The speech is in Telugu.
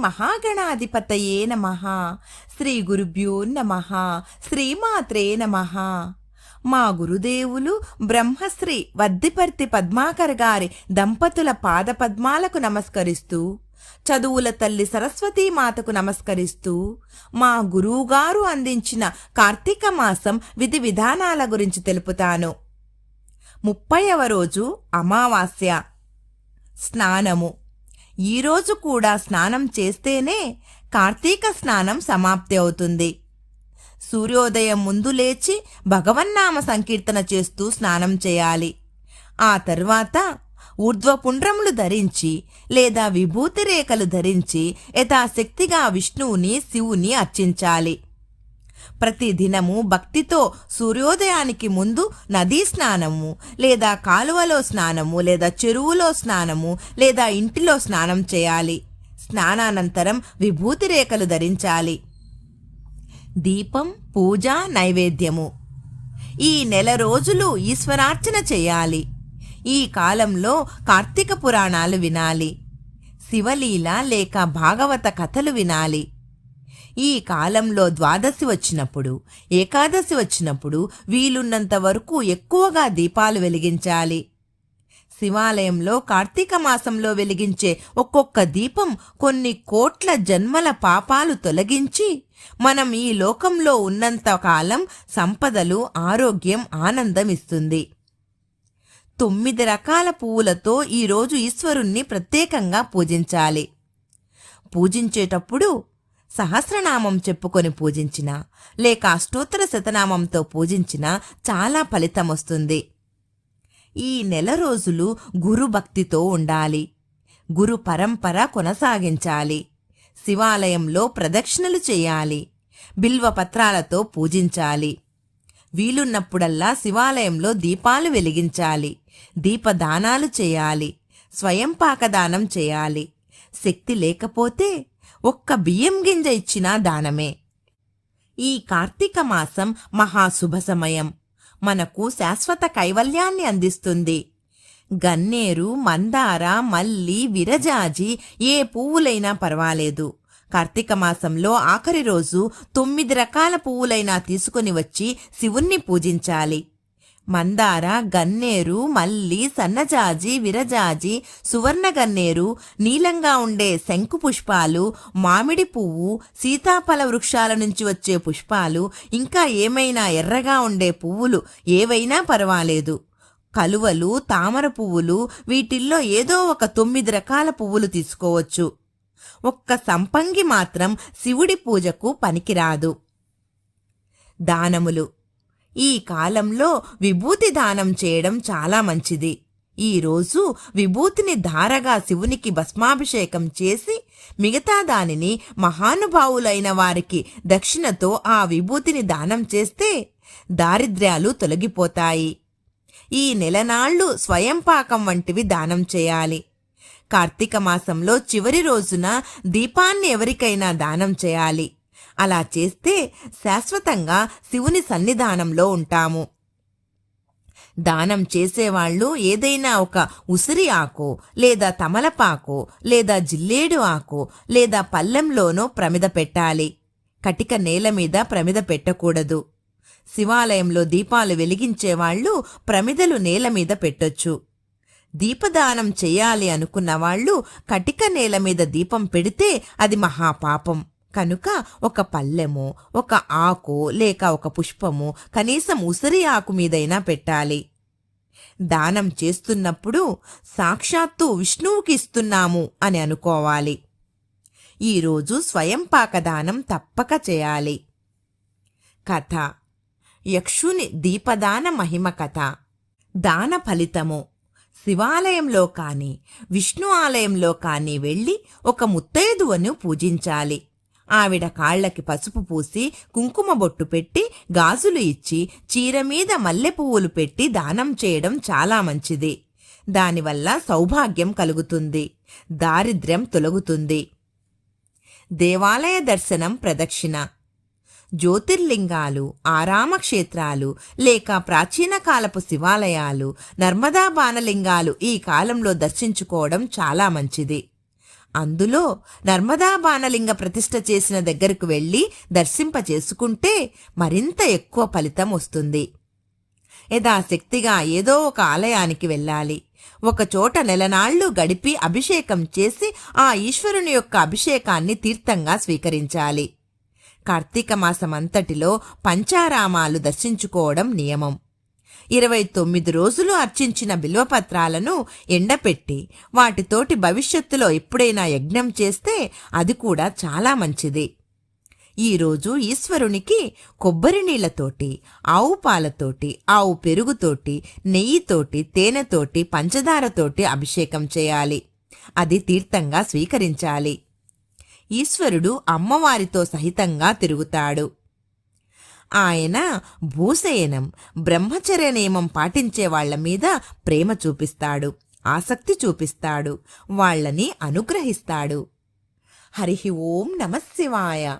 మహాగణాధిపతయే నమ. శ్రీ గురుభ్యో నమ. శ్రీమాత్రే నమ. మా గురుదేవులు బ్రహ్మశ్రీ వద్దిపర్తి పద్మాకర్ గారి దంపతుల పాదపద్మాలకు నమస్కరిస్తూ చదువుల తల్లి సరస్వతీ మాతకు నమస్కరిస్తూ మా గురువుగారు అందించిన కార్తీక మాసం విధి విధానాల గురించి తెలుపుతాను. ముప్పైవ రోజు అమావాస్య. స్నానము. ఈరోజు కూడా స్నానం చేస్తేనే కార్తీక స్నానం సమాప్తి అవుతుంది. సూర్యోదయం ముందు లేచి భగవన్నామ సంకీర్తన చేస్తూ స్నానం చేయాలి. ఆ తర్వాత ఊర్ధ్వపుండ్రములు ధరించి లేదా విభూతి రేఖలు ధరించి యథాశక్తిగా విష్ణువుని శివుని అర్చించాలి. ప్రతిదినము భక్తితో సూర్యోదయానికి ముందు నదీ స్నానము లేదా కాలువలో స్నానము లేదా చెరువులో స్నానము లేదా ఇంటిలో స్నానం చేయాలి. స్నానానంతరం విభూతి రేఖలు ధరించాలి. దీపం పూజ నైవేద్యము. ఈ నెల రోజులు ఈశ్వరార్చన చేయాలి. ఈ కాలంలో కార్తీక పురాణాలు వినాలి. శివలీల లేక భాగవత కథలు వినాలి. ఈ కాలంలో ద్వాదశి వచ్చినప్పుడు ఏకాదశి వచ్చినప్పుడు వీలున్నంత వరకు ఎక్కువగా దీపాలు వెలిగించాలి. శివాలయంలో కార్తీక మాసంలో వెలిగించే ఒక్కొక్క దీపం కొన్ని కోట్ల జన్మల పాపాలు తొలగించి మనం ఈ లోకంలో ఉన్నంత కాలం సంపదలు ఆరోగ్యం ఆనందం ఇస్తుంది. తొమ్మిది రకాల పువ్వులతో ఈరోజు ఈశ్వరుణ్ణి ప్రత్యేకంగా పూజించాలి. పూజించేటప్పుడు సహస్రనామం చెప్పుకొని పూజించిన లేక అష్టోత్తర శతనామంతో పూజించిన చాలా ఫలితం వస్తుంది. ఈ నెల రోజులు గురు భక్తితో ఉండాలి. గురు పరంపర కొనసాగించాలి. శివాలయంలో ప్రదక్షిణలు చేయాలి. బిల్వ పత్రాలతో పూజించాలి. వీలున్నప్పుడల్లా శివాలయంలో దీపాలు వెలిగించాలి. దీపదానాలు చేయాలి. స్వయం పాకదానం చేయాలి. శక్తి లేకపోతే ఒక్క బియ్యం గింజ ఇచ్చినా దానమే. ఈ కార్తీక మాసం మహాశుభ సమయం. మనకు శాశ్వత కైవల్యాన్ని అందిస్తుంది. గన్నేరు మందార మల్లి విరజాజి ఏ పువ్వులైనా పర్వాలేదు. కార్తీక మాసంలో ఆఖరి రోజు తొమ్మిది రకాల పువ్వులైనా తీసుకుని వచ్చి శివుణ్ణి పూజించాలి. మందార గన్నేరు మల్లి సన్నజాజి విరజాజి సువర్ణ గన్నేరు నీలంగా ఉండే శంకు పుష్పాలు మామిడి పువ్వు సీతాఫల వృక్షాల నుంచి వచ్చే పుష్పాలు ఇంకా ఏమైనా ఎర్రగా ఉండే పువ్వులు ఏవైనా పర్వాలేదు. కలువలు తామర పువ్వులు వీటిల్లో ఏదో ఒక తొమ్మిది రకాల పువ్వులు తీసుకోవచ్చు. ఒక్క సంపంగి మాత్రం శివుడి పూజకు పనికిరాదు. దానములు. ఈ కాలంలో విభూతి దానం చేయడం చాలా మంచిది. ఈ రోజు విభూతిని ధారగా శివునికి భస్మాభిషేకం చేసి మిగతా దానిని మహానుభావులైన వారికి దక్షిణతో ఆ విభూతిని దానం చేస్తే దారిద్ర్యాలు తొలగిపోతాయి. ఈ నెలనాళ్ళు స్వయంపాకం వంటివి దానం చేయాలి. కార్తీక మాసంలో చివరి రోజున దీపాన్ని ఎవరికైనా దానం చేయాలి. అలా చేస్తే శాశ్వతంగా శివుని సన్నిధానంలో ఉంటాము. దానం చేసేవాళ్ళు ఏదైనా ఒక ఉసిరి ఆకు లేదా తమలపాకు లేదా జిల్లేడు ఆకు లేదా పల్లెంలోనో ప్రమిద పెట్టాలి. కటిక నేల మీద ప్రమిద పెట్టకూడదు. శివాలయంలో దీపాలు వెలిగించేవాళ్ళు ప్రమిదలు నేల మీద పెట్టొచ్చు. దీపదానం చేయాలి అనుకున్న వాళ్ళు కటిక నేల మీద దీపం పెడితే అది మహాపాపం. కనుక ఒక పల్లెము ఒక ఆకు లేక ఒక పుష్పము కనీసం ఉసిరి ఆకు మీదైనా పెట్టాలి. దానం చేస్తున్నప్పుడు సాక్షాత్తు విష్ణువుకి ఇస్తున్నాము అని అనుకోవాలి. ఈరోజు స్వయం పాకదానం తప్పక చేయాలి. కథ. యక్షుని దీపదాన మహిమ కథ. దాన ఫలితము. శివాలయంలో కాని విష్ణు ఆలయంలో కాని వెళ్ళి ఒక ముత్తైదువను పూజించాలి. ఆవిడ కాళ్ళకి పసుపు పూసి కుంకుమ బొట్టు పెట్టి గాజులు ఇచ్చి చీర మీద మల్లె పువ్వులు పెట్టి దానం చేయడం చాలా మంచిది. దానివల్ల సౌభాగ్యం కలుగుతుంది. దారిద్ర్యం తొలగుతుంది. దేవాలయ దర్శనం ప్రదక్షిణ. జ్యోతిర్లింగాలు ఆరామ క్షేత్రాలు లేక ప్రాచీన కాలపు శివాలయాలు నర్మదా బాణలింగాలు ఈ కాలంలో దర్శించుకోవడం చాలా మంచిది. అందులో నర్మదా బాణలింగ ప్రతిష్ఠ చేసిన దగ్గరకు వెళ్ళి దర్శింప చేసుకుంటే మరింత ఎక్కువ ఫలితం వస్తుంది. యథాశక్తిగా ఏదో ఒక ఆలయానికి వెళ్ళాలి. ఒకచోట నెలనాళ్ళు గడిపి అభిషేకం చేసి ఆ ఈశ్వరుని యొక్క అభిషేకాన్ని తీర్థంగా స్వీకరించాలి. కార్తీక మాసమంతటిలో పంచారామాలు దర్శించుకోవడం నియమం. ఇరవై తొమ్మిది రోజులు అర్చించిన బిల్వపత్రాలను ఎండపెట్టి వాటితోటి భవిష్యత్తులో ఎప్పుడైనా యజ్ఞం చేస్తే అది కూడా చాలా మంచిది. ఈరోజు ఈశ్వరునికి కొబ్బరి నీళ్ళతోటి ఆవు పాలతోటి ఆవు పెరుగుతోటి నెయ్యితోటి తేనెతోటి పంచదారతోటి అభిషేకం చేయాలి. అది తీర్థంగా స్వీకరించాలి. ఈశ్వరుడు అమ్మవారితో సహితంగా తిరుగుతాడు. ఆయన భూశయనం బ్రహ్మచర్య నియమం పాటించే వాళ్ళ మీద ప్రేమ చూపిస్తాడు ఆసక్తి చూపిస్తాడు వాళ్ళని అనుగ్రహిస్తాడు. హరి ఓం నమశివాయ